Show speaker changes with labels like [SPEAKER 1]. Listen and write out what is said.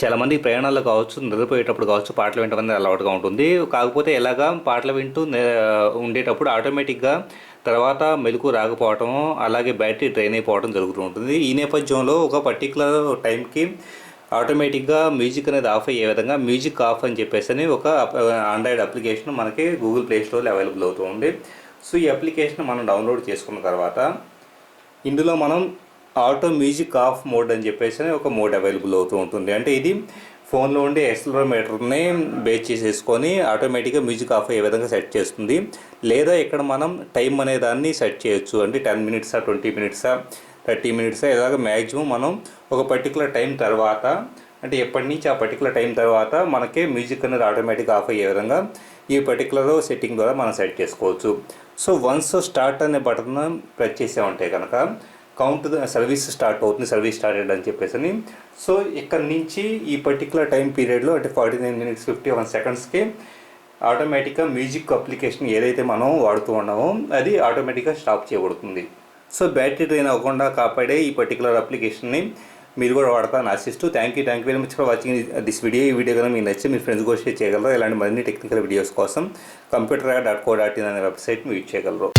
[SPEAKER 1] చాలా మంది ప్రయాణాల్లో కావచ్చు నిద్రపోయేటప్పుడు కావచ్చు పాటలు వినడం అలవాటుగా ఉంటుంది. కాకపోతే ఎలాగా పాటలు వింటూ ఉండేటప్పుడు ఆటోమేటిక్గా తర్వాత మెలకు రాకపోవటం అలాగే బ్యాటరీ డ్రైన్ అయిపోవడం జరుగుతూ ఉంటుంది. ఈ నేపథ్యంలో ఒక పర్టికులర్ టైంకి ఆటోమేటిక్గా మ్యూజిక్ అనేది ఆఫ్ అయ్యే విధంగా మ్యూజిక్ ఆఫ్ అని చెప్పేసి అని ఒక ఆండ్రాయిడ్ అప్లికేషన్ మనకి గూగుల్ ప్లే స్టోర్లో అవైలబుల్ అవుతూ ఉంది. సో ఈ అప్లికేషన్ మనం డౌన్లోడ్ చేసుకున్న తర్వాత ఇందులో మనం ఆటో మ్యూజిక్ ఆఫ్ మోడ్ అని చెప్పేసి ఒక మోడ్ అవైలబుల్ అవుతూ ఉంటుంది. అంటే ఇది ఫోన్లో ఉండే ఎక్సలరోమీటర్ని బేస్ చేసేసుకొని ఆటోమేటిక్గా మ్యూజిక్ ఆఫ్ అయ్యే విధంగా సెట్ చేస్తుంది. లేదా ఇక్కడ మనం టైం అనే దాన్ని సెట్ చేయొచ్చు. అంటే టెన్ మినిట్సా ట్వంటీ మినిట్సా థర్టీ మినిట్సా ఇలాగ మ్యాక్సిమం మనం ఒక పర్టికులర్ టైం తర్వాత అంటే ఎప్పటి నుంచి ఆ పర్టికులర్ టైం తర్వాత మనకి మ్యూజిక్ అనేది ఆటోమేటిక్ ఆఫ్ అయ్యే విధంగా ఈ పర్టికులర్ సెట్టింగ్ ద్వారా మనం సెట్ చేసుకోవచ్చు. సో వన్స్ స్టార్ట్ అనే బటన్ ప్రెస్ చేసామంటే కనుక కౌంట్ సర్వీస్ స్టార్ట్ అవుతుంది సర్వీస్ స్టార్టెడ్ అని చెప్పేసి అని. సో ఇక్కడ నుంచి ఈ పర్టికులర్ టైం పీరియడ్లో అంటే forty nine minutes fifty one సెకండ్స్కి ఆటోమేటిక్గా మ్యూజిక్ అప్లికేషన్ ఏదైతే మనం వాడుతూ ఉన్నామో అది ఆటోమేటిక్గా స్టాప్ చేయబడుతుంది. సో బ్యాటరీ డ్రైన్ అవ్వకుండా కాపాడే ఈ పర్టికులర్ అప్లికేషన్ని మీరు కూడా వాడతాను ఆశిస్తూ thank you thank you very much for watching this video ఈ వీడియో కనుక మీకు నచ్చి మీ ఫ్రెండ్స్ కూడా షేర్ చేయగలరు. ఇలాంటి మరిన్ని టెక్నికల్ వీడియోస్ కోసం computer dot co dot in అనే వెబ్సైట్ని యూజ్ చేయగలరు.